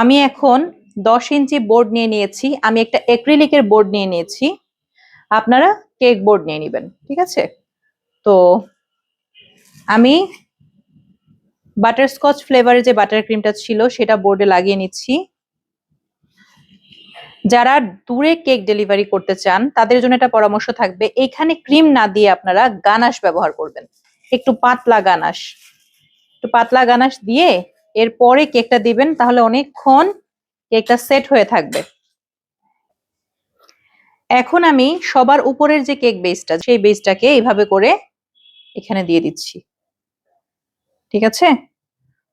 আমি এখন দশ ইঞ্চি বোর্ড নিয়ে নিয়েছি। আমি একটা এক্রিলিকের বোর্ড নিয়ে নিয়েছি। আপনারা কেক বোর্ড নিয়ে নেবেন, ঠিক আছে? তো আমি বাটারস্কচ ফ্লেভারের যে বাটার ক্রিমটা ছিল, সেটা বোর্ডে লাগিয়ে নিচ্ছি। যারা দূরে কেক ডেলিভারি করতে চান, তাদের জন্য একটা পরামর্শ থাকবে, এখানে ক্রিম না দিয়ে আপনারা গানাশ ব্যবহার করবেন। একটু পাতলা গানাশ। একটু পাতলা গানাশ দিয়ে এরপরে কেকটা দিবেন, তাহলে অনেকক্ষণ কেকটা সেট হয়ে থাকবে। এখন আমি সবার উপরের যে কেক বেসটা, সেই বেসটাকে এইভাবে করে এখানে দিয়ে দিচ্ছি। ঠিক আছে?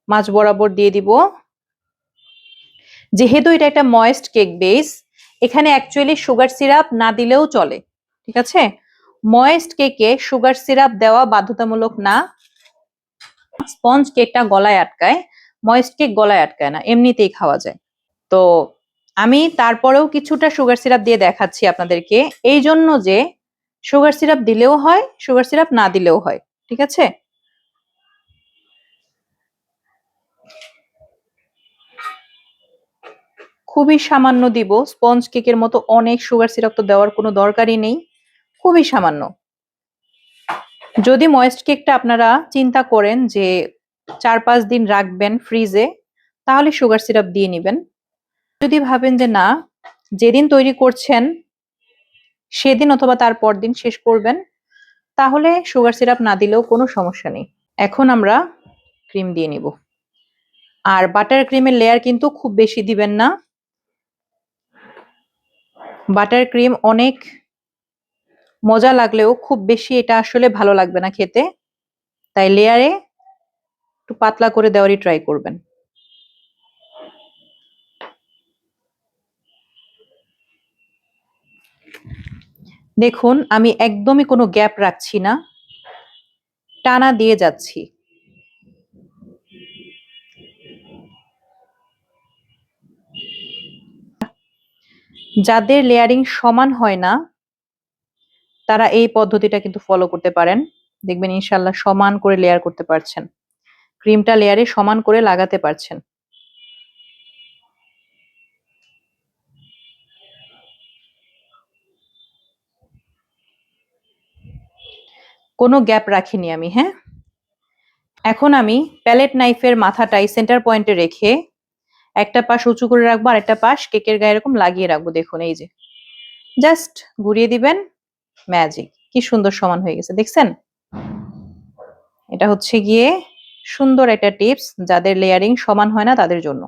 মাছ বরাবর দিয়ে দিব। যেহেতু এটা একটা ময়েস্ট কেক বেস, এখানে অ্যাকচুয়ালি সুগার সিরাপ না দিলেও চলে। ঠিক আছে? ময়েস্ট কেকে সুগার সিরাপ দেওয়া বাধ্যতামূলক না। স্পঞ্জ কেকটা গলায় আটকায়। ময়েস্ট কেক গলায় আটকায় না, এমনিতেই খাওয়া যায়। তো আমি তারপরেও কিছুটা সুগার সিরাপ দিয়ে দেখাচ্ছি আপনাদেরকে। এই জন্য যে সুগার সিরাপ দিলেও হয় সুগার সিরাপ না দিলেও হয়, ঠিক আছে? খুবই সামান্য দিব স্পঞ্জ কেকের মতো অনেক সুগার সিরাপ তো দেওয়ার কোনো দরকারই নেই, খুবই সামান্য। যদি ময়েস্ট কেকটা আপনারা চিন্তা করেন যে চার পাঁচ দিন রাখবেন ফ্রিজে তাহলে সুগার সিরাপ দিয়ে নেবেন। যদি ভাবেন যে না, যেদিন তৈরি করছেন, সেদিন অথবা তার পর দিন শেষ করবেন, তাহলে সুগার সিরাপ না দিলেও কোনো সমস্যা নেই। এখন আমরা ক্রিম দিয়ে নিব। আর বাটার ক্রিমের লেয়ার কিন্তু খুব বেশি দিবেন না। বাটার ক্রিম অনেক মজা লাগলেও খুব বেশি এটা আসলে ভালো লাগবে না খেতে। তাই লেয়ারে একটু পাতলা করে দেওয়ারই ট্রাই করবেন। দেখুন, আমি একদমই কোনো গ্যাপ রাখছি না। টানা দিয়ে যাচ্ছি। যাদের লেয়ারিং সমান হয় না, তারা এই পদ্ধতিটা কিন্তু ফলো করতে পারেন। দেখবেন ইনশাল্লাহ সমান করে লেয়ার করতে পারছেন। ক্রিমটা লেয়ারে সমান করে লাগাতে পারছেন। কোনো গ্যাপ রাখিনি আমি হ্যাঁ? এখন আমি প্যালেট নাইফের মাথাটাই সেন্টার পয়েন্টে রেখে একটা পাশ উঁচু করে রাখব, আর একটা পাশ কেকের গায়ে এরকম লাগিয়ে রাখব, দেখুন এই যে। জাস্ট ঘুরিয়ে দিবেন, ম্যাজিক। কি সুন্দর সমান হয়ে গেছে, দেখছেন? এটা হচ্ছে গিয়ে সুন্দর একটা টিপস, যাদের লেয়ারিং সমান হয় না তাদের জন্য।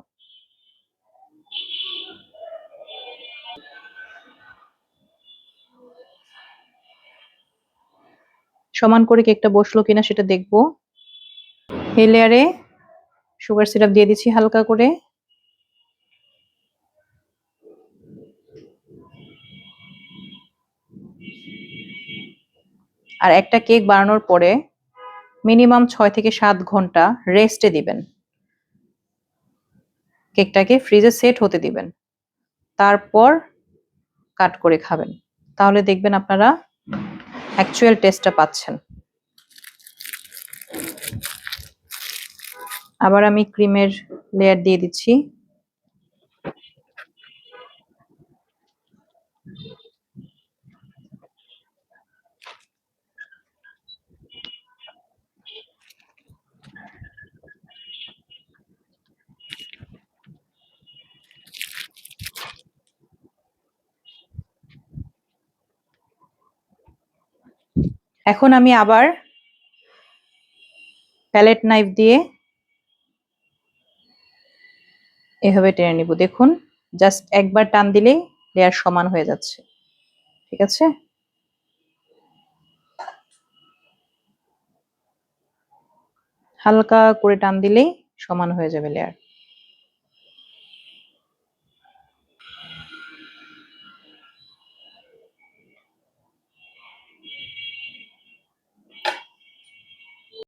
সমান করে কেকটা বসল কিনা সেটা দেখব। এই লেয়ারে সুগার সিরাপ দিয়ে দিচ্ছি হালকা করে। আর একটা কেক বানানোর পরে মিনিমাম ছয় থেকে সাত ঘণ্টা রেস্টে দিবেন। কেকটাকে ফ্রিজে সেট হতে দিবেন। তারপর কাট করে খাবেন। তাহলে দেখবেন আপনারা অ্যাকচুয়াল টেস্টটা পাচ্ছেন। আবার আমি ক্রিমের লেয়ার দিয়ে দিচ্ছি। এখন আমি আবার প্যালেট নাইফ দিয়ে এভাবে টেনে নিব। দেখুন, জাস্ট একবার টান দিলেই লেয়ার সমান হয়ে যাচ্ছে। ঠিক আছে? হালকা করে টান দিলেই সমান হয়ে যাবে লেয়ার।